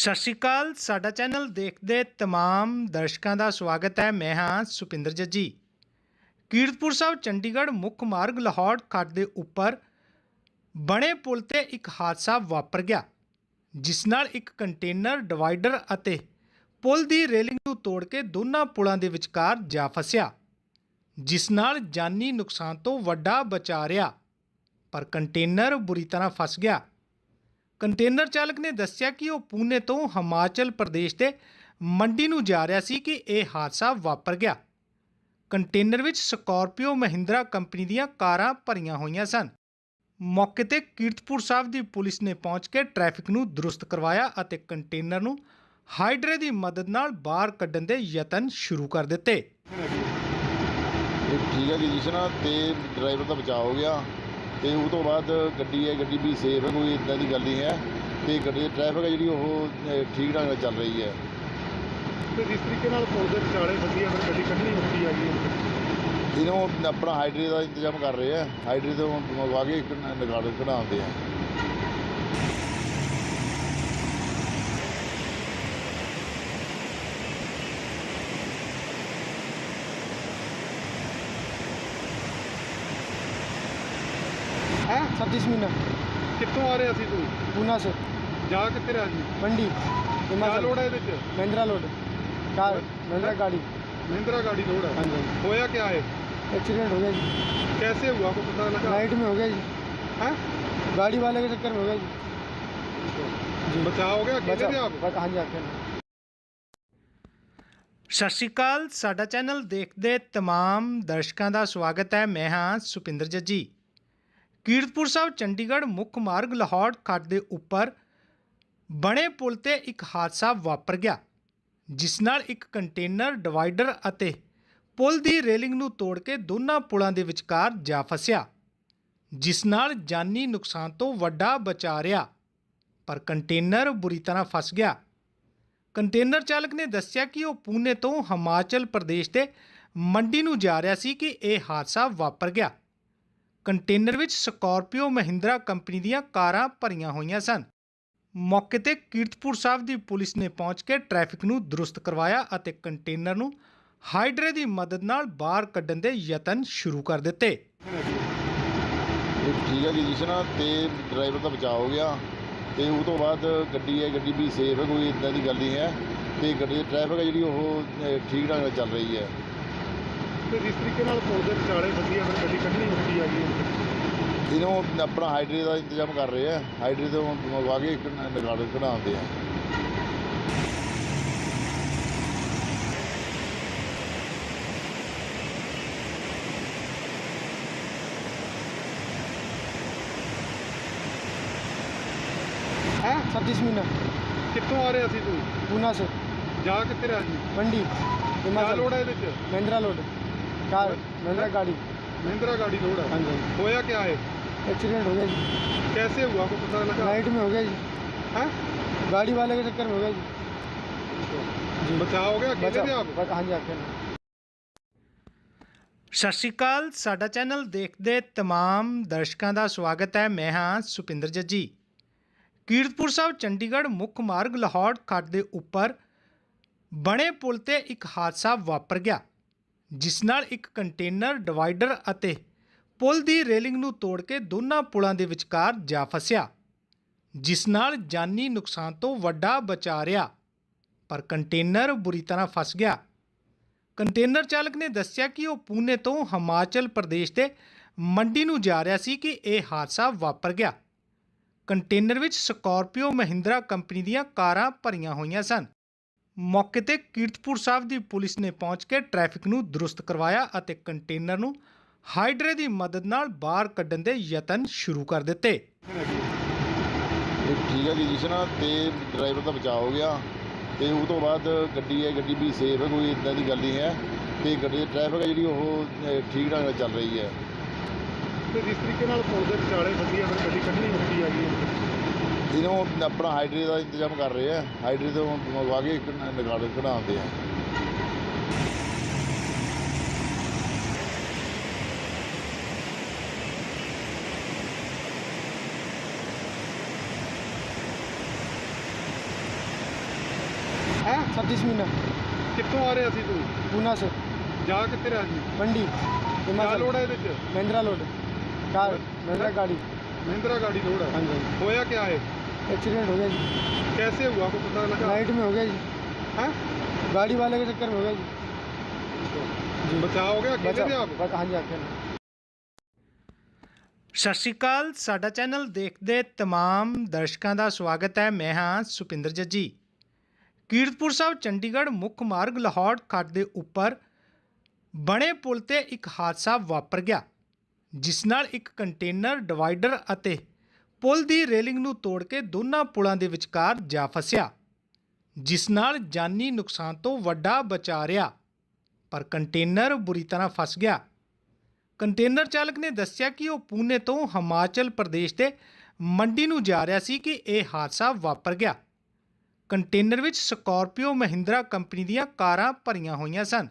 ਸਤਿ ਸ਼੍ਰੀ ਅਕਾਲ ਸਾਡਾ ਚੈਨਲ ਦੇਖਦੇ तमाम ਦਰਸ਼ਕਾਂ ਦਾ ਸਵਾਗਤ ਹੈ ਮੈਂ ਹਾਂ ਸੁਪਿੰਦਰ ਜੱਜੀ ਕੀਰਤਪੁਰ ਸਾਹਿਬ ਚੰਡੀਗੜ੍ਹ ਮੁੱਖ ਮਾਰਗ ਲਾਹੌਰ ਖੱਡ ਦੇ ਉੱਪਰ ਬਣੇ ਪੁਲ ਤੇ ਇੱਕ ਹਾਦਸਾ ਵਾਪਰ ਗਿਆ ਜਿਸ ਨਾਲ ਇੱਕ ਕੰਟੇਨਰ ਡਿਵਾਈਡਰ ਅਤੇ ਪੁਲ ਦੀ ਰੇਲਿੰਗ ਨੂੰ ਤੋੜ ਕੇ ਦੋਨਾਂ ਪੁਲਾਂ ਦੇ ਵਿਚਕਾਰ ਜਾ ਫਸਿਆ ਜਿਸ ਨਾਲ ਜਾਨੀ ਨੁਕਸਾਨ ਤੋਂ ਵੱਡਾ ਬਚਾ ਰਿਹਾ ਪਰ ਕੰਟੇਨਰ ਬੁਰੀ ਤਰ੍ਹਾਂ ਫਸ ਗਿਆ ਕੰਟੇਨਰ ਚਾਲਕ ਨੇ ਦੱਸਿਆ ਕਿ ਉਹ ਪੂਨੇ ਤੋਂ ਹਿਮਾਚਲ ਪ੍ਰਦੇਸ਼ ਦੇ ਮੰਡੀ ਨੂੰ ਜਾ ਰਿਹਾ ਸੀ ਕਿ ਇਹ ਹਾਦਸਾ ਵਾਪਰ ਗਿਆ। ਕੰਟੇਨਰ ਵਿੱਚ ਸਕਾਰਪੀਓ ਮਹਿੰਦਰਾ ਕੰਪਨੀ ਦੀਆਂ ਕਾਰਾਂ ਭਰੀਆਂ ਹੋਈਆਂ ਸਨ। ਮੌਕੇ ਤੇ ਕੀਰਤਪੁਰ ਸਾਹਿਬ ਦੀ ਪੁਲਿਸ ਨੇ ਪਹੁੰਚ ਕੇ ਟ੍ਰੈਫਿਕ ਨੂੰ ਦਰੁਸਤ ਕਰਵਾਇਆ ਅਤੇ ਕੰਟੇਨਰ ਨੂੰ ਹਾਈਡਰੇ ਦੀ ਮਦਦ ਨਾਲ ਬਾਹਰ ਕੱਢਣ ਦੇ ਯਤਨ ਸ਼ੁਰੂ ਕਰ ਦਿੱਤੇ। ਇਹ ਠੀਕ ਹੈ ਕੰਡੀਸ਼ਨ ਆ ਤੇ ਡਰਾਈਵਰ ਦਾ ਬਚਾਅ ਹੋ ਗਿਆ। ਤੇ ਉਹ ਤੋਂ ਬਾਅਦ ਗੱਡੀ ਹੈ ਗੱਡੀ ਵੀ ਸੇਫ ਹੈ ਕੋਈ ਇਦਾਂ ਦੀ ਗੱਲ ਨਹੀਂ ਹੈ। ਤੇ ਗੱਡੀ ਦੀ ਟ੍ਰੈਫਿਕ ਹੈ ਜਿਹੜੀ ਉਹ ਠੀਕ ਢੰਗ ਨਾਲ ਚੱਲ ਰਹੀ ਹੈ। ਤੇ ਜਿਸ ਤਰੀਕੇ ਨਾਲ ਪੁਲ ਦੇ ਵਿਚਾਲੇ ਫਸੀ ਫਿਰ ਗੱਡੀ ਕੱਢਣੀ ਆ ਗਈ ਇਹਨੂੰ ਆਪਣਾ ਹਾਈਡਰੇ ਦਾ ਇੰਤਜ਼ਾਮ ਕਰ ਰਹੇ ਆ ਹਾਈਡਰੇ ਤੋਂ ਮੰਗਵਾ ਕੇ ਇੱਕ ਨਿਕਾਲ ਕਢਾਉਂਦੇ ਆ। ਹੈ छत्तीस मीना ਕਿੱਥੋਂ ਆ ਰਿਹਾ ਸੀ ਤੂੰ पूना से ਜਾ ਕਿੱਥੇ ਰਿਹਾ ਸੀ मंडी ਕਿਆ हिमाचल ਲੋੜ ਹੈ ਇਹਦੇ ਚ महिंद्रा लोड कार महिंद्रा गाड़ी ਮਹਿੰਦਰਾ ਗਾੜੀ ਲੋੜ हाँ ਹੈ जी ਹੋਇਆ क्या है एक्सीडेंट हो गया जी कैसे हुआ को पता लगा नाइट में हो गया जी है गाड़ी वाले के चक्कर में हो गया जी जी बचाव हो गया अकेले थे आप बच- हाँ जी अकेले ਸਤਿ ਸ਼੍ਰੀ ਅਕਾਲ ਸਾਡਾ ਚੈਨਲ ਦੇਖਦੇ तमाम ਦਰਸ਼ਕਾਂ ਦਾ ਸਵਾਗਤ ਹੈ ਮੈਂ ਹਾਂ ਸੁਪਿੰਦਰ ਜੱਜੀ ਕੀਰਤਪੁਰ ਸਾਹਿਬ, ਚੰਡੀਗੜ੍ਹ, ਮੁੱਖ ਮਾਰਗ, ਲਾਹੌਰ ਖੱਡ ਦੇ ਉੱਪਰ ਬਣੇ ਪੁਲ ਤੇ ਇੱਕ ਹਾਦਸਾ ਵਾਪਰ ਗਿਆ, ਜਿਸ ਨਾਲ ਇੱਕ ਕੰਟੇਨਰ, ਡਿਵਾਈਡਰ ਅਤੇ ਪੁਲ ਦੀ ਰੇਲਿੰਗ ਨੂੰ ਤੋੜ ਕੇ ਦੋਨਾਂ ਪੁਲਾਂ ਦੇ ਵਿਚਕਾਰ ਜਾ ਫਸਿਆ, ਜਿਸ ਨਾਲ ਜਾਨੀ ਨੁਕਸਾਨ ਤੋਂ ਵੱਡਾ ਬਚਾ ਰਿਹਾ, ਪਰ ਕੰਟੇਨਰ ਬੁਰੀ ਤਰ੍ਹਾਂ ਫਸ ਗਿਆ। ਕੰਟੇਨਰ ਚਾਲਕ ਨੇ ਦੱਸਿਆ ਕਿ ਉਹ ਪੂਨੇ ਤੋਂ ਹਿਮਾਚਲ ਪ੍ਰਦੇਸ਼ ਦੇ ਮੰਡੀ ਨੂੰ ਜਾ ਰਿਹਾ ਸੀ ਕਿ ਇਹ ਹਾਦਸਾ ਵਾਪਰ ਗਿਆ। ਕੰਟੇਨਰ ਵਿੱਚ ਸਕਾਰਪੀਓ ਮਹਿੰਦਰਾ ਕੰਪਨੀ ਦੀਆਂ ਕਾਰਾਂ ਭਰੀਆਂ ਹੋਈਆਂ ਸਨ। ਮੌਕੇ ਤੇ ਕੀਰਤਪੁਰ ਸਾਹਿਬ ਦੀ ਪੁਲਿਸ ਨੇ ਪਹੁੰਚ ਕੇ ਟ੍ਰੈਫਿਕ ਨੂੰ ਦਰੁਸਤ ਕਰਵਾਇਆ ਅਤੇ ਕੰਟੇਨਰ ਨੂੰ ਹਾਈਡਰੇ ਦੀ ਮਦਦ ਨਾਲ ਬਾਹਰ ਕੱਢਣ ਦੇ ਯਤਨ ਸ਼ੁਰੂ ਕਰ ਦਿੱਤੇ। ਠੀਕ ਹੈ ਕੰਡੀਸ਼ਨ ਆ ਤੇ ਡਰਾਈਵਰ ਦਾ ਬਚਾਅ ਹੋ ਗਿਆ ਤੇ ਉਹ ਤੋਂ ਬਾਅਦ ਗੱਡੀ ਹੈ, ਗੱਡੀ ਵੀ ਸੇਫ ਹੈ, ਕੋਈ ਇਦਾਂ ਦੀ ਗੱਲ ਨਹੀਂ ਹੈ। ਤੇ ਗੱਡੀ ਦੀ ਟ੍ਰੈਫਿਕ ਹੈ ਜਿਹੜੀ ਉਹ ਠੀਕ ਢੰਗ ਨਾਲ ਚੱਲ ਰਹੀ ਹੈ। ਤੇ ਜਿਸ ਤਰੀਕੇ ਨਾਲ ਪੁਲ ਦੇ ਵਿਚਾਲੇ ਫਸੀ ਆ ਫਿਰ ਗੱਡੀ ਕੱਢਣੀ ਔਖੀ ਆ ਗਈ ਇਹਨੂੰ ਆਪਣਾ ਹਾਈਡਰੇ ਦਾ ਇੰਤਜ਼ਾਮ ਕਰ ਰਹੇ ਆ ਹਾਈਡਰੇ ਤੋਂ ਮੰਗਵਾ ਕੇ ਇੱਕ ਨਿਕਾਲ ਕਢਾਉਂਦੇ ਆ ਹੈ छत्तीस मीना ਕਿੱਥੋਂ ਆ ਰਿਹਾ ਸੀ ਤੂੰ पूना से ਜਾ ਕਿੱਥੇ ਰਿਹਾ ਸੀ मंडी ਕਿਆ हिमाचल ਲੋੜ ਹੈ ਇਹਦੇ ਚ महिंद्रा लोड कार महिंद्रा गाड़ी ਮਹਿੰਦਰਾ ਗਾੜੀ ਲੋੜ हाँ ਹੈ जी ਹੋਇਆ क्या है एक्सीडेंट हो गया जी कैसे हुआ को पता लगा नाइट में हो गया जी है गाड़ी वाले के चक्कर में हो गया जी जी बचाव हो गया अकेले थे आप बच- हाँ जी अकेले ਸਤਿ ਸ਼੍ਰੀ ਅਕਾਲ ਸਾਡਾ ਚੈਨਲ ਦੇਖਦੇ तमाम ਦਰਸ਼ਕਾਂ ਦਾ ਸਵਾਗਤ ਹੈ ਮੈਂ ਹਾਂ ਸੁਪਿੰਦਰ ਜੱਜੀ ਕੀਰਤਪੁਰ ਸਾਹਿਬ ਚੰਡੀਗੜ੍ਹ ਮੁੱਖ ਮਾਰਗ ਲਾਹੌਰ ਖੱਡ ਦੇ ਉੱਪਰ ਬਣੇ ਪੁਲ ਤੇ ਇੱਕ ਹਾਦਸਾ ਵਾਪਰ ਗਿਆ ਜਿਸ ਨਾਲ ਇੱਕ ਕੰਟੇਨਰ, ਡਿਵਾਈਡਰ ਅਤੇ ਪੁਲ ਦੀ ਰੇਲਿੰਗ ਨੂੰ ਤੋੜ ਕੇ ਦੋਨਾਂ ਪੁਲਾਂ ਦੇ ਵਿਚਕਾਰ ਜਾ ਫਸਿਆ, ਜਿਸ ਨਾਲ ਜਾਨੀ ਨੁਕਸਾਨ ਤੋਂ ਵੱਡਾ ਬਚਾ ਰਿਹਾ। ਪਰ ਕੰਟੇਨਰ ਬੁਰੀ ਤਰ੍ਹਾਂ ਫਸ ਗਿਆ। ਕੰਟੇਨਰ ਚਾਲਕ ਨੇ ਦੱਸਿਆ ਕਿ ਉਹ ਪੂਨੇ ਤੋਂ ਹਿਮਾਚਲ ਪ੍ਰਦੇਸ਼ ਦੇ ਮੰਡੀ ਨੂੰ ਜਾ ਰਿਹਾ ਸੀ ਕਿ ਇਹ ਹਾਦਸਾ ਵਾਪਰ ਗਿਆ। ਕੰਟੇਨਰ ਵਿੱਚ ਸਕਾਰਪੀਓ ਮਹਿੰਦਰਾ ਕੰਪਨੀ ਦੀਆਂ ਕਾਰਾਂ ਭਰੀਆਂ ਹੋਈਆਂ ਸਨ। ਮੌਕੇ ਤੇ ਕੀਰਤਪੁਰ ਸਾਹਿਬ ਦੀ ਪੁਲਿਸ ਨੇ ਪਹੁੰਚ ਕੇ ਟ੍ਰੈਫਿਕ ਨੂੰ ਦਰੁਸਤ ਕਰਵਾਇਆ ਅਤੇ ਕੰਟੇਨਰ ਨੂੰ ਹਾਈਡਰੇ ਦੀ ਮਦਦ ਨਾਲ ਬਾਹਰ ਕੱਢਣ ਦੇ ਯਤਨ ਸ਼ੁਰੂ ਕਰ ਦਿੱਤੇ। ਇਹ ਠੀਕ ਹੈ ਕੰਡੀਸ਼ਨ ਆ ਤੇ ਡਰਾਈਵਰ ਦਾ ਬਚਾਅ ਹੋ ਗਿਆ ਤੇ ਉਹ ਤੋਂ ਬਾਅਦ ਗੱਡੀ ਹੈ ਗੱਡੀ ਵੀ ਸੇਫ ਹੈ ਕੋਈ ਇਦਾਂ ਦੀ ਗੱਲ ਨਹੀਂ ਹੈ ਤੇ ਗੱਡੀ ਦੀ ਟ੍ਰੈਫਿਕ ਹੈ ਜਿਹੜੀ ਉਹ ਠੀਕ ਢੰਗ ਨਾਲ ਚੱਲ ਰਹੀ ਹੈ। ਤੇ ਜਿਸ ਤਰੀਕੇ ਨਾਲ ਪੁਲ ਦੇ ਵਿਚਾਲੇ ਫਸੀ ਆ ਫਿਰ ਗੱਡੀ ਕੱਢਣੀ ਔਖੀ ਆ ਗਈ ਇਹਨੂੰ ਆਪਣਾ ਹਾਈਡਰੇ ਦਾ ਇੰਤਜ਼ਾਮ ਕਰ ਰਹੇ ਆ ਹਾਈਡਰੇ ਤੋਂ ਮੰਗਵਾ ਕੇ ਇੱਕ ਨਿਕਾਲ ਕਢਾਉਂਦੇ ਆ ਹੈ छत्तीस मीना ਕਿੱਥੋਂ ਆ ਰਿਹਾ ਸੀ ਤੂੰ पूना से ਜਾ ਕਿੱਥੇ ਰਿਹਾ ਸੀ मंडी ਕਿਆ हिमाचल ਲੋੜ ਹੈ ਇਹਦੇ ਚ महिंद्रा लोड कार महिंद्रा गाड़ी ਮਹਿੰਦਰਾ ਗਾੜੀ ਲੋੜ हाँ ਹੈ जी ਹੋਇਆ क्या है एक्सीडेंट हो गया जी कैसे हुआ को पता लगा नाइट में हो गया जी हैं गाड़ी वाले के चक्कर में हो गया जी जी बचाव हो गया अकेले थे आप बच- हाँ जी अकेले ਸਤਿ ਸ਼੍ਰੀ ਅਕਾਲ ਸਾਡਾ ਚੈਨਲ ਦੇਖਦੇ ਤਮਾਮ ਦਰਸ਼ਕਾਂ ਦਾ ਸਵਾਗਤ ਹੈ ਮੈਂ ਹਾਂ ਸੁਪਿੰਦਰ ਜੱਜੀ ਕੀਰਤਪੁਰ ਸਾਹਿਬ ਚੰਡੀਗੜ੍ਹ ਮੁੱਖ ਮਾਰਗ ਲਾਹੌਰ ਖੱਡ ਦੇ ਉੱਪਰ ਬਣੇ ਪੁਲ ਤੇ ਇੱਕ ਹਾਦਸਾ ਵਾਪਰ ਗਿਆ ਜਿਸ ਨਾਲ ਇੱਕ ਕੰਟੇਨਰ ਡਿਵਾਈਡਰ ਅਤੇ ਪੁਲ ਦੀ ਰੇਲਿੰਗ ਨੂੰ ਤੋੜ ਕੇ ਦੋਨਾਂ ਪੁਲਾਂ ਦੇ ਵਿਚਕਾਰ ਜਾ ਫਸਿਆ, ਜਿਸ ਨਾਲ ਜਾਨੀ ਨੁਕਸਾਨ ਤੋਂ ਵੱਡਾ ਬਚਾ ਰਿਹਾ। ਪਰ ਕੰਟੇਨਰ ਬੁਰੀ ਤਰ੍ਹਾਂ ਫਸ ਗਿਆ। ਕੰਟੇਨਰ ਚਾਲਕ ਨੇ ਦੱਸਿਆ ਕਿ ਉਹ ਪੂਨੇ ਤੋਂ ਹਿਮਾਚਲ ਪ੍ਰਦੇਸ਼ ਦੇ ਮੰਡੀ ਨੂੰ ਜਾ ਰਿਹਾ ਸੀ ਕਿ ਇਹ ਹਾਦਸਾ ਵਾਪਰ ਗਿਆ। ਕੰਟੇਨਰ ਵਿੱਚ ਸਕਾਰਪੀਓ ਮਹਿੰਦਰਾ ਕੰਪਨੀ ਦੀਆਂ ਕਾਰਾਂ ਭਰੀਆਂ ਹੋਈਆਂ ਸਨ।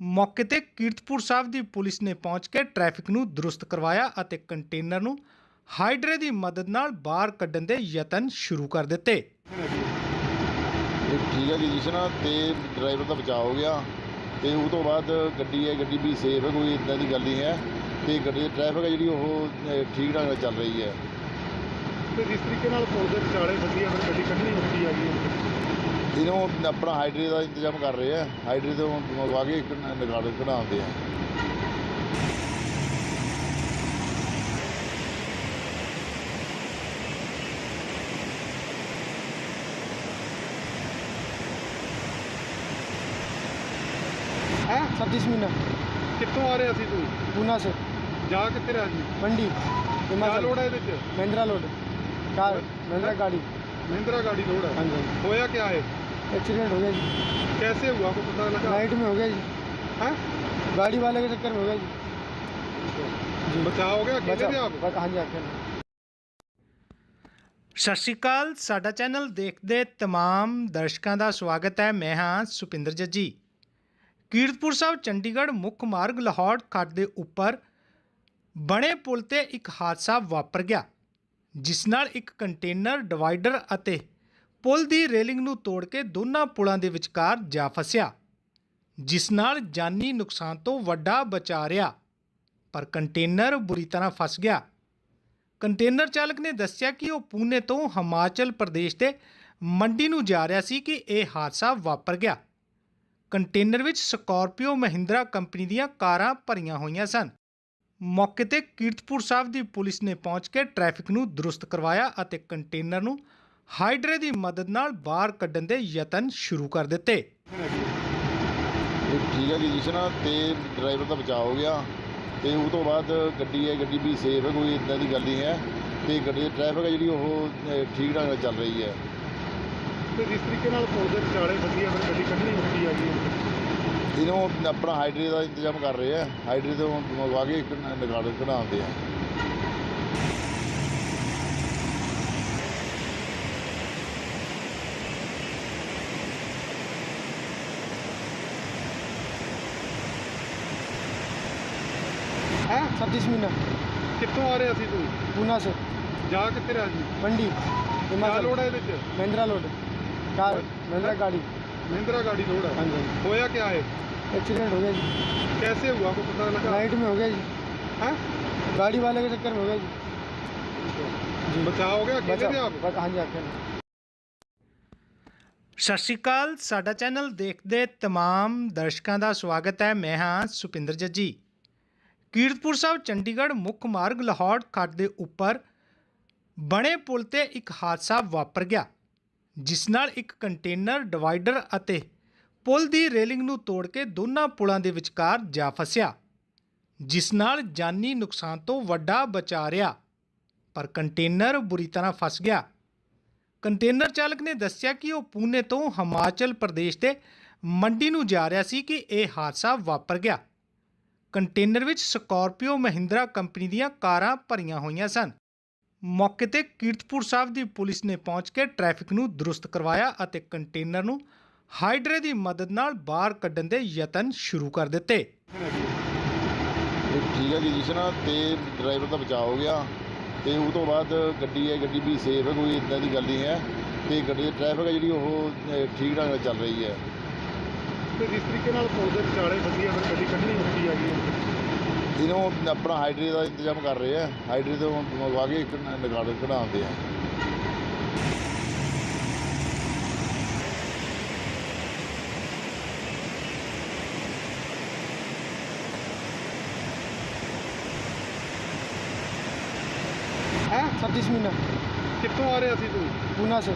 ਮੌਕੇ ਤੇ ਕੀਰਤਪੁਰ ਸਾਹਿਬ ਦੀ ਪੁਲਿਸ ਨੇ ਪਹੁੰਚ ਕੇ ਟ੍ਰੈਫਿਕ ਨੂੰ ਦਰੁਸਤ ਕਰਵਾਇਆ ਅਤੇ ਕੰਟੇਨਰ ਨੂੰ ਹਾਈਡਰੇ ਦੀ ਮਦਦ ਨਾਲ ਬਾਹਰ ਕੱਢਣ ਦੇ ਯਤਨ ਸ਼ੁਰੂ ਕਰ ਦਿੱਤੇ। ਇਹ ਠੀਕ ਹੈ ਕੰਡੀਸ਼ਨ ਆ ਤੇ ਡਰਾਈਵਰ ਦਾ ਬਚਾਅ ਹੋ ਗਿਆ ਤੇ ਉਹ ਤੋਂ ਬਾਅਦ ਗੱਡੀ ਹੈ ਗੱਡੀ ਵੀ ਸੇਫ ਹੈ ਕੋਈ ਇਦਾਂ ਦੀ ਗੱਲ ਨਹੀਂ ਹੈ ਤੇ ਗੱਡੀ ਦੀ ਟ੍ਰੈਫਿਕ ਹੈ ਜਿਹੜੀ ਉਹ ਠੀਕ ਢੰਗ ਨਾਲ ਚੱਲ ਰਹੀ ਹੈ। ਤੇ ਜਿਸ ਤਰੀਕੇ ਨਾਲ ਪੁਲ ਦੇ ਵਿਚਾਲੇ ਫਸੀ ਫਿਰ ਗੱਡੀ ਕੱਢਣੀ ਔਖੀ ਆ ਗਈ ਇਹਨੂੰ ਆਪਣਾ ਹਾਈਡਰੇ ਦਾ ਇੰਤਜ਼ਾਮ ਕਰ ਰਹੇ ਆ ਹਾਈਡਰੇ ਤੋਂ ਮੰਗਵਾ ਕੇ ਇੱਕ ਨਿਕਾਲ ਕਢਾਉਂਦੇ ਆ। ਹੈ छत्तीस मीना ਕਿੱਥੋਂ ਆ ਰਿਹਾ ਸੀ ਤੂੰ पूना से ਜਾ ਕਿੱਥੇ ਰਿਹਾ ਸੀ मंडी ਕਿਆ हिमाचल ਲੋੜ ਹੈ ਇਹਦੇ ਚ महिंद्रा लोड कार महिंद्रा गाड़ी ਮਹਿੰਦਰਾ ਗਾੜੀ ਲੋੜ हाँ ਹੈ जी ਹੋਇਆ क्या है एक्सीडेंट हो गया जी कैसे हुआ को पता लगा नाइट में हो गया जी हैं गाड़ी वाले के चक्कर में हो गया जी जी बचाव हो गया अकेले थे बचा- आप बच- हाँ जी अकेले ਸਤਿ ਸ਼੍ਰੀ ਅਕਾਲ ਸਾਡਾ ਚੈਨਲ ਦੇਖਦੇ ਤਮਾਮ ਦਰਸ਼ਕਾਂ ਦਾ ਸਵਾਗਤ ਹੈ ਮੈਂ ਹਾਂ ਸੁਪਿੰਦਰ ਜੱਜੀ ਕੀਰਤਪੁਰ ਸਾਹਿਬ, ਚੰਡੀਗੜ੍ਹ, ਮੁੱਖ ਮਾਰਗ, ਲਾਹੌਰ ਖੱਡ ਦੇ ਉੱਪਰ ਬਣੇ ਪੁਲ ਤੇ ਇੱਕ ਹਾਦਸਾ ਵਾਪਰ ਗਿਆ, ਜਿਸ ਨਾਲ ਇੱਕ ਕੰਟੇਨਰ, ਡਿਵਾਈਡਰ ਅਤੇ ਪੁਲ ਦੀ ਰੇਲਿੰਗ ਨੂੰ ਤੋੜ ਕੇ ਦੋਨਾਂ ਪੁਲਾਂ ਦੇ ਵਿਚਕਾਰ ਜਾ ਫਸਿਆ, ਜਿਸ ਨਾਲ ਜਾਨੀ ਨੁਕਸਾਨ ਤੋਂ ਵੱਡਾ ਬਚਾ ਰਿਹਾ, ਪਰ ਕੰਟੇਨਰ ਬੁਰੀ ਤਰ੍ਹਾਂ ਫਸ ਗਿਆ। ਕੰਟੇਨਰ ਚਾਲਕ ਨੇ ਦੱਸਿਆ ਕਿ ਉਹ ਪੂਨੇ ਤੋਂ ਹਿਮਾਚਲ ਪ੍ਰਦੇਸ਼ ਦੇ ਮੰਡੀ ਨੂੰ ਜਾ ਰਿਹਾ ਸੀ ਕਿ ਇਹ ਹਾਦਸਾ ਵਾਪਰ ਗਿਆ। ਕੰਟੇਨਰ ਵਿੱਚ ਸਕਾਰਪੀਓ ਮਹਿੰਦਰਾ ਕੰਪਨੀ ਦੀਆਂ ਕਾਰਾਂ ਭਰੀਆਂ ਹੋਈਆਂ ਸਨ। ਮੌਕੇ ਤੇ ਕੀਰਤਪੁਰ ਸਾਹਿਬ ਦੀ ਪੁਲਿਸ ਨੇ ਪਹੁੰਚ ਕੇ ਟ੍ਰੈਫਿਕ ਨੂੰ ਦਰੁਸਤ ਕਰਵਾਇਆ ਅਤੇ ਕੰਟੇਨਰ ਨੂੰ ਹਾਈਡਰੇ ਦੀ ਮਦਦ ਨਾਲ ਬਾਹਰ ਕੱਢਣ ਦੇ ਯਤਨ ਸ਼ੁਰੂ ਕਰ ਦਿੱਤੇ। ਠੀਕ ਹੈ ਕੰਡੀਸ਼ਨ ਆ ਤੇ ਡਰਾਈਵਰ ਦਾ ਬਚਾਅ ਹੋ ਗਿਆ ਤੇ ਉਹ ਤੋਂ ਬਾਅਦ ਗੱਡੀ ਹੈ, ਗੱਡੀ ਵੀ ਸੇਫ ਹੈ, ਕੋਈ ਇਦਾਂ ਦੀ ਗੱਲ ਨਹੀਂ ਹੈ। ਤੇ ਗੱਡੀ ਟ੍ਰੈਫਿਕ ਹੈ ਜਿਹੜੀ ਉਹ ਠੀਕ ਢੰਗ ਨਾਲ ਚੱਲ ਰਹੀ ਹੈ। ਤੇ ਜਿਸ ਤਰੀਕੇ ਨਾਲ ਪੁਲ ਦੇ ਵਿਚਾਲੇ ਫਸੀ ਆ ਫਿਰ ਗੱਡੀ ਕੱਢਣੀ ਔਖੀ ਆ ਗਈ ਇਹਨੂੰ ਆਪਣਾ ਹਾਈਡਰੇ ਦਾ ਇੰਤਜ਼ਾਮ ਕਰ ਰਹੇ ਆ ਹਾਈਡਰੇ ਤੋਂ ਮੰਗਵਾ ਕੇ ਇੱਕ ਨਿਕਾਲ ਕਢਾਉਂਦੇ ਆ ਹੈ छत्तीस मीना ਕਿੱਥੋਂ ਆ ਰਿਹਾ ਸੀ ਤੂੰ पूना से ਜਾ ਕਿੱਥੇ ਰਿਹਾ ਸੀ मंडी ਕਿਆ हिमाचल ਲੋੜ ਹੈ ਇਹਦੇ ਚ महिंद्रा लोड कार महिंद्रा गाड़ी ਮਹਿੰਦਰਾ ਗਾੜੀ ਲੋੜ हाँ ਹੈ जी होया क्या है एक्सीडेंट हो गया जी कैसे हुआ को पता लगा नाइट में हो गया जी हैं गाड़ी वाले के चक्कर में हो गया जी जी बचाव हो गया अकेले बचा- थे आप बच- हाँ जी अकेले ਸਤਿ ਸ਼੍ਰੀ ਅਕਾਲ ਸਾਡਾ ਚੈਨਲ ਦੇਖਦੇ ਤਮਾਮ ਦਰਸ਼ਕਾਂ ਦਾ ਸਵਾਗਤ ਹੈ ਮੈਂ ਹਾਂ ਸੁਪਿੰਦਰ ਜੱਜੀ ਕੀਰਤਪੁਰ ਸਾਹਿਬ ਚੰਡੀਗੜ੍ਹ ਮੁੱਖ ਮਾਰਗ ਲਾਹੌਰ ਖੱਡ ਦੇ ਉੱਪਰ ਬਣੇ ਪੁਲ ਤੇ ਇੱਕ ਹਾਦਸਾ ਵਾਪਰ ਗਿਆ ਜਿਸ ਨਾਲ ਇੱਕ ਕੰਟੇਨਰ, ਡਿਵਾਈਡਰ ਅਤੇ ਪੁਲ ਦੀ ਰੇਲਿੰਗ ਨੂੰ ਤੋੜ ਕੇ ਦੋਨਾਂ ਪੁਲਾਂ ਦੇ ਵਿਚਕਾਰ ਜਾ ਫਸਿਆ, ਜਿਸ ਨਾਲ ਜਾਨੀ ਨੁਕਸਾਨ ਤੋਂ ਵੱਡਾ ਬਚਾ ਰਿਹਾ। ਪਰ ਕੰਟੇਨਰ ਬੁਰੀ ਤਰ੍ਹਾਂ ਫਸ ਗਿਆ। ਕੰਟੇਨਰ ਚਾਲਕ ਨੇ ਦੱਸਿਆ ਕਿ ਉਹ ਪੂਨੇ ਤੋਂ ਹਿਮਾਚਲ ਪ੍ਰਦੇਸ਼ ਦੇ ਮੰਡੀ ਨੂੰ ਜਾ ਰਿਹਾ ਸੀ ਕਿ ਇਹ ਹਾਦਸਾ ਵਾਪਰ ਗਿਆ। ਕੰਟੇਨਰ ਵਿੱਚ ਸਕਾਰਪੀਓ ਮਹਿੰਦਰਾ ਕੰਪਨੀ ਦੀਆਂ ਕਾਰਾਂ ਭਰੀਆਂ ਹੋਈਆਂ ਸਨ। ਮੌਕੇ ਤੇ ਕੀਰਤਪੁਰ ਸਾਹਿਬ ਦੀ ਪੁਲਿਸ ਨੇ ਪਹੁੰਚ ਕੇ ਟ੍ਰੈਫਿਕ ਨੂੰ ਦਰੁਸਤ ਕਰਵਾਇਆ ਅਤੇ ਕੰਟੇਨਰ ਨੂੰ ਹਾਈਡਰੇ ਦੀ ਮਦਦ ਨਾਲ ਬਾਹਰ ਕੱਢਣ ਦੇ ਯਤਨ ਸ਼ੁਰੂ ਕਰ ਦਿੱਤੇ। ਇਹ ਠੀਕ ਹੈ ਕੰਡੀਸ਼ਨ ਆ ਤੇ ਡਰਾਈਵਰ ਦਾ ਬਚਾਅ ਹੋ ਗਿਆ ਤੇ ਉਹ ਤੋਂ ਬਾਅਦ ਗੱਡੀ ਹੈ ਗੱਡੀ ਵੀ ਸੇਫ ਹੈ ਕੋਈ ਇਦਾਂ ਦੀ ਗੱਲ ਨਹੀਂ ਹੈ। ਤੇ ਗੱਡੀ ਦੀ ਟ੍ਰੈਫਿਕ ਹੈ ਜਿਹੜੀ ਉਹ ਠੀਕ ਢੰਗ ਨਾਲ ਚੱਲ ਰਹੀ ਹੈ। ਤੇ ਜਿਸ ਤਰੀਕੇ ਨਾਲ ਪੁਲ ਦੇ ਵਿਚਾਲੇ ਫਸੀ ਫਿਰ ਗੱਡੀ ਕੱਢਣੀ ਔਖੀ ਆ ਗਈ ਇਹਨੂੰ ਆਪਣਾ ਹਾਈਡਰੀ ਦਾ ਇੰਤਜ਼ਾਮ ਕਰ ਰਹੇ ਆ। ਹਾਈਡਰੀ ਤੋਂ ਮੰਗਵਾ ਕੇ ਇੱਕ ਨਿਕਾਲ ਕਢਾਉਂਦੇ ਆ। ਹੈ? ਸਤੀਸ਼ ਮੀਨਾ। ਕਿੱਥੋਂ ਆ ਰਹੇ ਅਸੀਂ ਤੂੰ ਪੂਨਾ ਸੇ।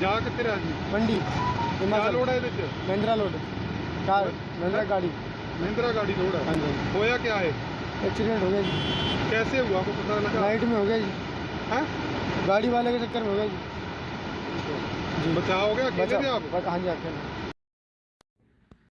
ਜਾ ਕਿੱਥੇ ਰਿਹਾ ਸੀ? ਮੰਡੀ। ਕਿਆ ਹਿਮਾਚਲ ਲੋੜ ਹੈ ਇਹਦੇ ਚ? ਮਹਿੰਦਰਾ ਲੋਡ। ਕਾਰ। ਮਹਿੰਦਰਾ ਗਾੜੀ। ਮਹਿੰਦਰਾ ਗਾੜੀ ਲੋੜ ਹੈ। ਹੋਇਆ ਕਿਆ ਹੈ एक्सीडेंट हो गया जी कैसे हुआ आपको पता लगा नाइट में हो गया जी हैं गाड़ी वाले के चक्कर में हो गया जी जी बचाव हो गया अकेले थे आप बचा हाँ जी अकेले